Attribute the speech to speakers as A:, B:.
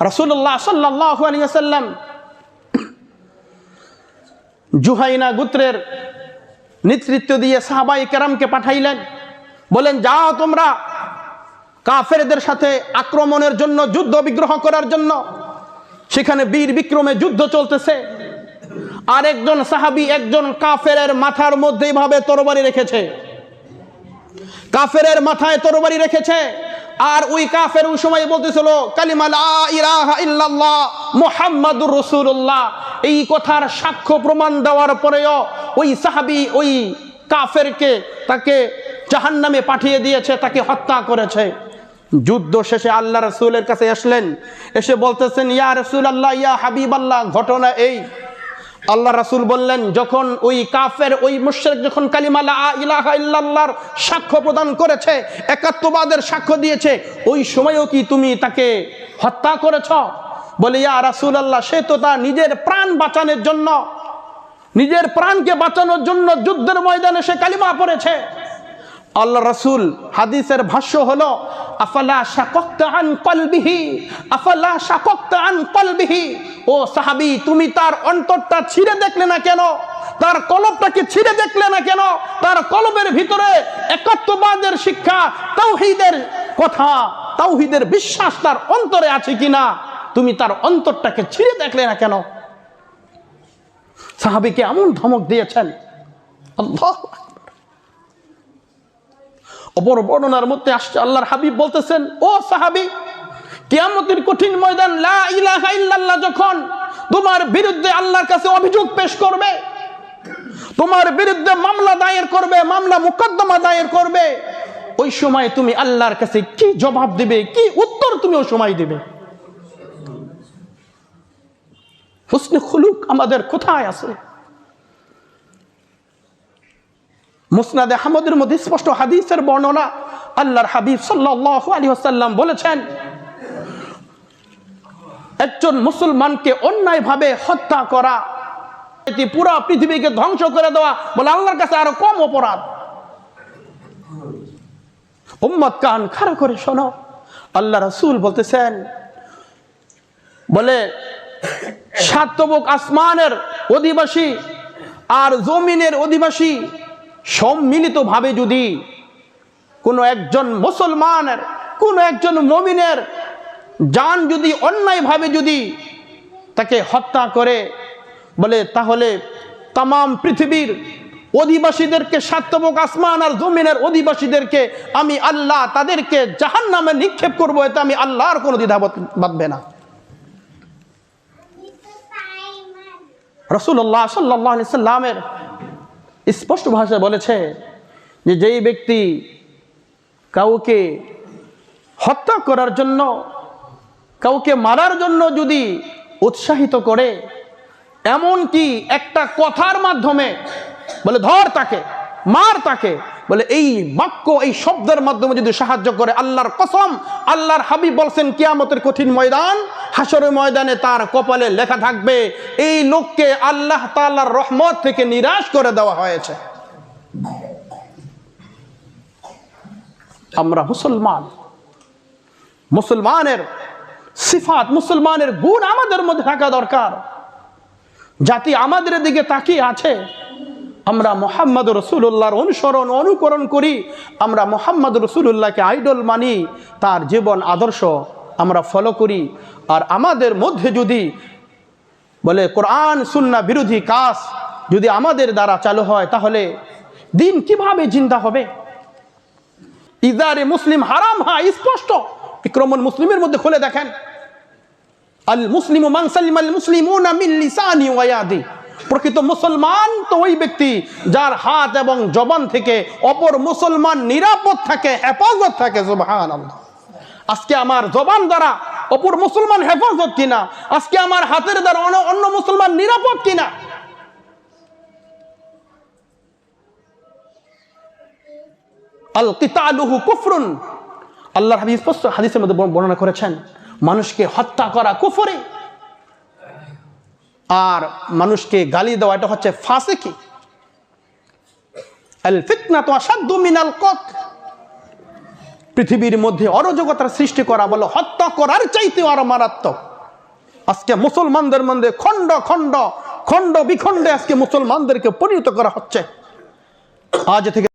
A: রসুল্লাহ সাল্লাহ আলিয়াল্লাম জুহাইনা গুত্রের নেতৃত্ব দিয়ে সাহাবাই কেরামকে পাঠাইলেন। বলেন, যাও তোমরা কাফেরদের সাথে আক্রমণের জন্য, যুদ্ধ বিগ্রহ করার জন্য। সেখানে বীর বিক্রমে যুদ্ধ চলতেছে। আর একজন সাহাবি একজন কাফেরের মাথার মধ্যে এইভাবে তরবারি রেখেছে। কাফেরের মাথায় তরবারি রেখেছে। আর ওই কাফের ওই সময় বলতেছিল মুহাম্মাদুর রাসূলুল্লাহ। এই কথার সাক্ষ্য প্রমাণ দেওয়ার পরেও ওই সাহাবী ওই কাফেরকে তাকে জাহান্নামে পাঠিয়ে দিয়েছে, তাকে হত্যা করেছে। যুদ্ধ শেষে আল্লাহ রসুলের কাছে আসলেন, এসে বলতেছেন, ইয়া রসুল আল্লাহ ইয়া হাবিব আল্লাহ ঘটনা এই আল্লাহ রাসুল বললেন, যখন ওই কাফের, ওই মুশ্রেক যখন কালিমা লা ইলাহা ইল্লাল্লাহর সাক্ষ্য প্রদান করেছে, একাত্মবাদের সাক্ষ্য দিয়েছে, ওই সময়ও কি তুমি তাকে হত্যা করেছ? বলে, ইয়া রাসুল আল্লাহ সে তো তার নিজের প্রাণ বাঁচানোর জন্য, নিজের প্রাণকে বাঁচানোর জন্য যুদ্ধের ময়দানে সে কালিমা পড়েছে। আল্লাহ রাসূল, হাদিসের ভাষ্য হলো আন আন ও তুমি তার অন্তরটা ছিঁড়ে দেখলে না কেন? তার ছিঁড়ে দেখলে না কেন? তার ভিতরে শিক্ষা, তাওহীদের কথা, তাওহীদের বিশ্বাস তার অন্তরে আছে কিনা? তুমি তার অন্তরটাকে ছিঁড়ে দেখলে না কেন? সাহাবিকে এমন ধমক দিয়েছেন। আল্লাহ অপর বর্ণনার মধ্যে আসছে, আল্লাহর হাবিব বলতেছেন, ও সাহাবি, কিয়ামতের কঠিন ময়দান লা ইলাহা ইল্লাল্লাহ যখন তোমার বিরুদ্ধে আল্লাহর কাছে অভিযোগ পেশ করবে, তোমার বিরুদ্ধে মামলা দায়ের করবে, মামলা মুকদ্দমা দায়ের করবে, ওই সময় তুমি আল্লাহর কাছে কি জবাব দিবে, কি উত্তর তুমি ওই সময় দিবে? হুসনে খুলুক আমাদের কোথায় আছে? মুসনাদ আহমদের মধ্যে স্পষ্ট হাদিসের বর্ণনা আল্লাহর হাবিব সাল্লাহ আলী আসাল্লাম বলেছেন, একজন মুসলমানকে অন্যায়ভাবে হত্যা করা, এটি পুরো পৃথিবীকে ধ্বংস করে দেওয়া বলে আল্লাহর কাছে আরও কম অপরাধ। উম্মত কান খাড়া করে শোনো, আল্লাহ রসুল বলতেছেন, বলে সাতবক আসমানের অধিবাসী আর জমিনের অধিবাসী সম্মিলিতভাবে যদি কোনো একজন মুসলমানের, কোনো একজন মমিনের যান যদি অন্যায়ভাবে যদি তাকে হত্যা করে, বলে তাহলে তাম পৃথিবীর অধিবাসীদেরকে সাত্যবক আসমান আর জমিনের অধিবাসীদেরকে আমি আল্লাহ তাদেরকে জাহান নামে নিক্ষেপ করব, এতে আমি আল্লাহর কোনো দ্বিধা বাঁধবে না। রসুল্লাহ সাল্লাহ সাল্লামের স্পষ্ট ভাষায় বলেছে যে যেই ব্যক্তি কাউকে হত্যা করার জন্য, কাউকে মারার জন্য যদি উৎসাহিত করে এমন কি একটা কথার মাধ্যমে, বলে ধর তাকে, মার তাকে বলে, এই বাক্য, এই শব্দের মাধ্যমে যদি সাহায্য করে আল্লাহর কসম, আল্লাহর হাবিব বলছেন, কিয়ামতের কঠিন ময়দান হাসরের ময়দানে তার কপালে লেখা থাকবে, এই লোককে আল্লাহ তাল্লাহর রহমত থেকে নিরাশ করে দেওয়া হয়েছে। আমরা মুসলমান। মুসলমানের সিফাত, মুসলমানের গুণ আমাদের মধ্যে থাকা দরকার। জাতি আমাদের দিকে তাকিয়ে আছে। আমরা মোহাম্মদ রসুল্লাহর অনুসরণ, অনুকরণ করি। আমরা মোহাম্মদ রসুল্লাহকে আইডল মানি, তার জীবন আদর্শ আমরা ফলো করি। আর আমাদের মধ্যে যদি বলে কোরআন সুন্না বিরোধী কাজ যদি আমাদের দ্বারা চালু হয়, তাহলে দিন কীভাবে জিন্দা হবে? ইজারে মুসলিম হারাম হা, স্পষ্ট। ইক্রমুল মুসলিমের মধ্যে খুলে দেখেন। আল মুসলিম মাংসালিম আল মুসলিম লিসানি ওয়াদি প্রকৃত মুসলমান তো ওই ব্যক্তি যার হাত এবং জবান থেকে অপর মুসলমান নিরাপদ থাকে, হেফাজত থাকে আজকে আমার জবান দ্বারা অপর মুসলমান হেফাজত কিনা? আজকে আমার হাতের দ্বারা অন্য মুসলমান নিরাপদ কিনা? কুফরুন। স্পষ্ট হাদিসের মধ্যে বর্ণনা করেছেন, মানুষকে হত্যা করা কুফরে। আর মানুষকে গালি দেওয়া, এটা হচ্ছে মিনাল কত পৃথিবীর মধ্যে অরাজকতার সৃষ্টি করা বলে, হত্যা করার চাইতেও আরও মারাত্মক। আজকে মুসলমানদের মধ্যে খণ্ড খণ্ড খণ্ড বিখণ্ডে আজকে মুসলমানদেরকে পরিণত করা হচ্ছে। আজ থেকে